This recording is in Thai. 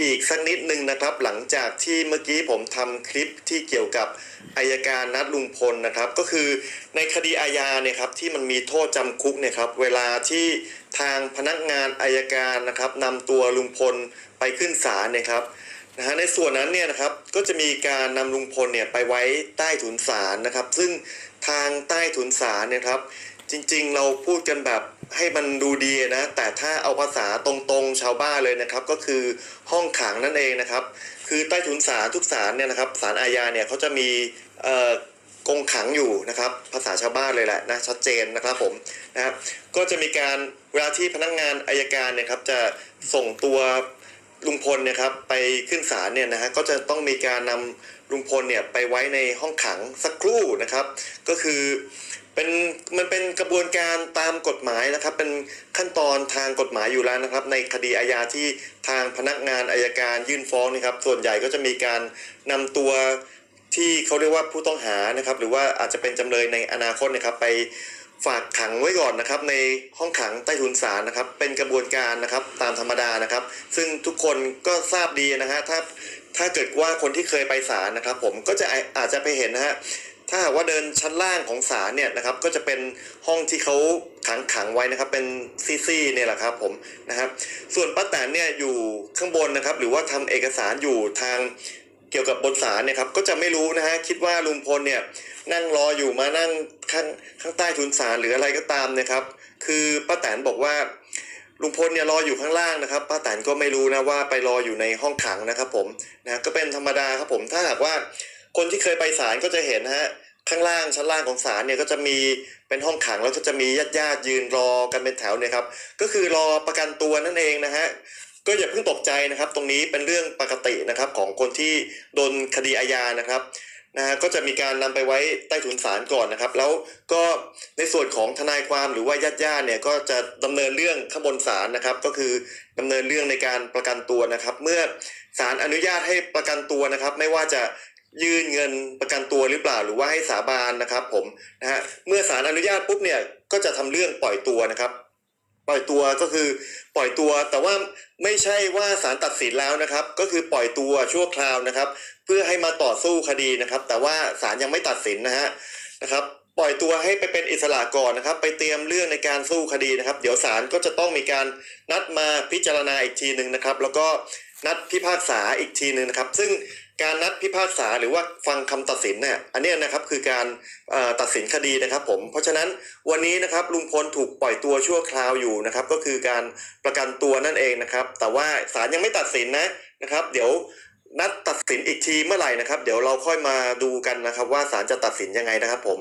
อีกสักนิดหนึ่งนะครับ หลังจากที่เมื่อกี้ผมทำคลิปที่เกี่ยวกับอายการนัดลุงพลนะครับ ก็คือในคดีอาญาเนี่ยครับที่มันมีโทษจำคุกเนี่ยครับเวลาที่ทางพนักงานอายการนะครับนำตัวลุงพลไปขึ้นศาลเนี่ยครับนะฮะในส่วนนั้นเนี่ยนะครับก็จะมีการนำลุงพลเนี่ยไปไว้ใต้ถุนศาลนะครับ ซึ่งทางใต้ถุนศาลเนี่ยครับ จริงๆ เราพูดกันแบบให้มันดูดีนะ แต่ถ้าเอาภาษาตรงๆ ชาวบ้านเลยนะครับ ก็คือห้องขังนั่นเองนะครับ คือใต้ถุนศาลทุกศาลเนี่ยนะครับศาลอาญาเนี่ยเขาจะมีเอ่อกงขังอยู่นะครับ ภาษาชาวบ้านเลยแหละนะชัดเจนนะครับผมนะครับก็จะมีการเวลาที่พนักงานอายการเนี่ยครับจะส่งตัว ลุงพลเนี่ยครับไปขึ้นศาลเนี่ยนะฮะก็จะต้องมีการนำลุงพลเนี่ยไปไว้ในห้องขังสักครู่นะครับ ก็คือเป็นมันเป็นกระบวนการตามกฎหมายนะครับ เป็นขั้นตอนทางกฎหมายอยู่แล้วนะครับ ในคดีอาญาที่ทางพนักงานอายการยื่นฟ้องนะครับ ส่วนใหญ่ก็จะมีการนำตัวที่เขาเรียกว่าผู้ต้องหานะครับ หรือว่าอาจจะเป็นจำเลยในอนาคตนะครับไป ฝากขังไว้ก่อนนะครับ ในห้องขังใต้ถุนศาลนะครับ เป็นกระบวนการนะครับตามธรรมดานะครับ ซึ่งทุกคนก็ทราบดีนะฮะถ้าถ้าเกิดว่าคนที่เคยไปศาลนะครับ ผมก็จะอาจจะไปเห็นนะฮะถ้าหากว่าเดินชั้นล่างของศาลเนี่ยนะครับ ก็จะเป็นห้องที่เขาขังขังไว้นะครับ เป็นซี่ๆเนี่ยแหละครับผมนะครับ ส่วนป้าแตนเนี่ยอยู่ข้างบนนะครับ หรือว่าทำเอกสารอยู่ทางเกี่ยวกับบนศาลเนี่ยครับก็จะไม่รู้นะฮะคิดว่าลุงพลเนี่ย นั่งรออยู่มานั่งข้างข้างใต้ทุนศาลหรืออะไรก็ตามนะครับ คือป้าแตนบอกว่าลุงพลเนี่ยรออยู่ข้างล่างนะครับป้าแตนก็ไม่รู้นะว่าไปรออยู่ในห้องขังนะครับผมนะก็เป็นธรรมดาครับผมถ้าหากว่าคนที่เคยไปศาลก็จะเห็นนะฮะข้างล่างชั้นล่างของศาลเนี่ยก็จะมีเป็นห้องขังแล้วก็จะมีญาติญาติยืนรอกันเป็นแถวเนี่ยครับก็คือรอประกันตัวนั่นเองนะฮะก็อย่าเพิ่งตกใจนะครับ ตรงนี้เป็นเรื่องปกตินะครับของคนที่โดนคดีอาญานะครับ นะฮะก็จะมีการนำไปไว้ใต้ถุนศาลก่อนนะครับ แล้วก็ในส่วนของทนายความหรือว่าญาติญาติเนี่ยก็จะดำเนินเรื่องข้างบนศาลนะครับ ก็คือดำเนินเรื่องในการประกันตัวนะครับ เมื่อศาลอนุญาตให้ประกันตัวนะครับ ไม่ว่าจะยื่นเงินประกันตัวหรือเปล่าหรือว่าให้สาบานนะครับ ผมนะฮะเมื่อศาลอนุญาตปุ๊บเนี่ยก็จะทำเรื่องปล่อยตัวนะครับ ปล่อยตัวก็คือปล่อยตัวแต่ว่าไม่ใช่ว่าศาลตัดสินแล้วนะครับ ก็คือปล่อยตัวชั่วคราวนะครับ เพื่อให้มาต่อสู้คดีนะครับ แต่ว่าศาลยังไม่ตัดสินนะฮะนะครับ ปล่อยตัวให้ไปเป็นอิสระก่อนนะครับ ไปเตรียมเรื่องในการสู้คดีนะครับ เดี๋ยวศาลก็จะต้องมีการนัดมาพิจารณาอีกทีหนึ่งนะครับ แล้วก็นัดพิพากษาอีกทีหนึ่งนะครับ ซึ่ง การนัดพิพากษาหรือว่าฟังคำตัดสินเนี่ยอันนี้นะครับคือการตัดสินคดีนะครับผมเพราะฉะนั้นวันนี้นะครับลุงพลถูกปล่อยตัวชั่วคราวอยู่นะครับก็คือการประกันตัวนั่นเองนะครับ แต่ว่าศาลยังไม่ตัดสินนะนะครับ เดี๋ยวนัดตัดสินอีกทีเมื่อไหร่นะครับ เดี๋ยวเราค่อยมาดูกันนะครับ ว่าศาลจะตัดสินยังไงนะครับผม